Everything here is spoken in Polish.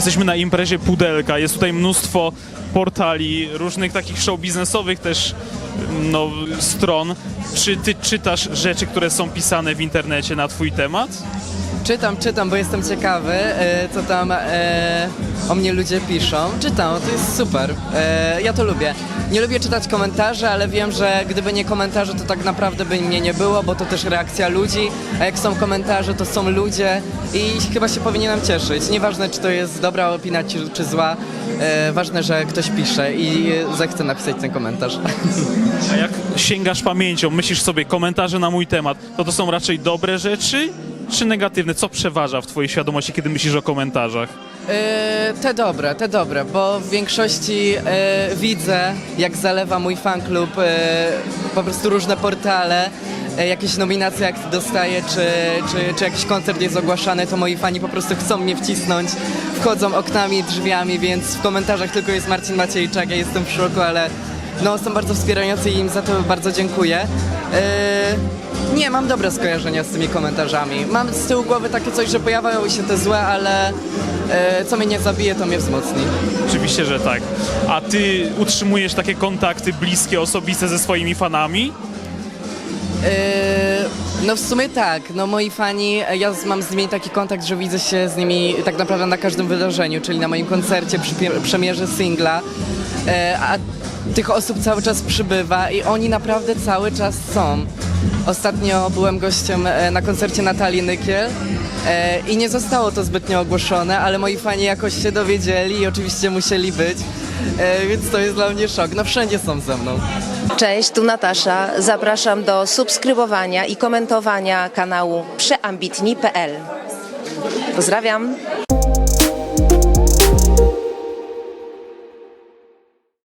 Jesteśmy na imprezie Pudelka, jest tutaj mnóstwo portali, różnych takich show biznesowych też no, stron. Czy ty czytasz rzeczy, które są pisane w internecie na twój temat? Czytam, czytam, bo jestem ciekawy, e, co tam e, o mnie ludzie piszą. Czytam, to jest super. E, ja to lubię. Nie lubię czytać komentarze, ale wiem, że gdyby nie komentarze, to tak naprawdę by mnie nie było, bo to też reakcja ludzi, a jak są komentarze, to są ludzie i chyba się powinienem cieszyć. Nieważne, czy to jest dobra opinia, czy, czy zła, e, ważne, że ktoś pisze i zechce napisać ten komentarz. A jak sięgasz pamięcią, myślisz sobie komentarze na mój temat, to to są raczej dobre rzeczy, czy negatywne? Co przeważa w twojej świadomości, kiedy myślisz o komentarzach? E, te dobre, te dobre, bo w większości e, widzę, jak zalewa mój fanklub e, po prostu różne portale, e, jakieś nominacje jak dostaję, czy, czy, czy jakiś koncert jest ogłaszany, to moi fani po prostu chcą mnie wcisnąć, wchodzą oknami, drzwiami, więc w komentarzach tylko jest Marcin Maciejczak, ja jestem w szoku, ale no, są bardzo wspierający i im za to bardzo dziękuję. E, nie, mam dobre skojarzenia z tymi komentarzami. Mam z tyłu głowy takie coś, że pojawiają się te złe, ale e, co mnie nie zabije, to mnie wzmocni. Oczywiście, że tak. A ty utrzymujesz takie kontakty bliskie, osobiste ze swoimi fanami? E, no w sumie tak, no moi fani, ja mam z nimi taki kontakt, że widzę się z nimi tak naprawdę na każdym wydarzeniu, czyli na moim koncercie, przy premierze singla, e, a tych osób cały czas przybywa i oni naprawdę cały czas są. Ostatnio byłem gościem e, na koncercie Natalii Nykiel e, i nie zostało to zbytnio ogłoszone, ale moi fani jakoś się dowiedzieli i oczywiście musieli być, więc to jest dla mnie szok. No wszędzie są ze mną. Cześć, tu Natasza. Zapraszam do subskrybowania i komentowania kanału przeambitni.pl. Pozdrawiam.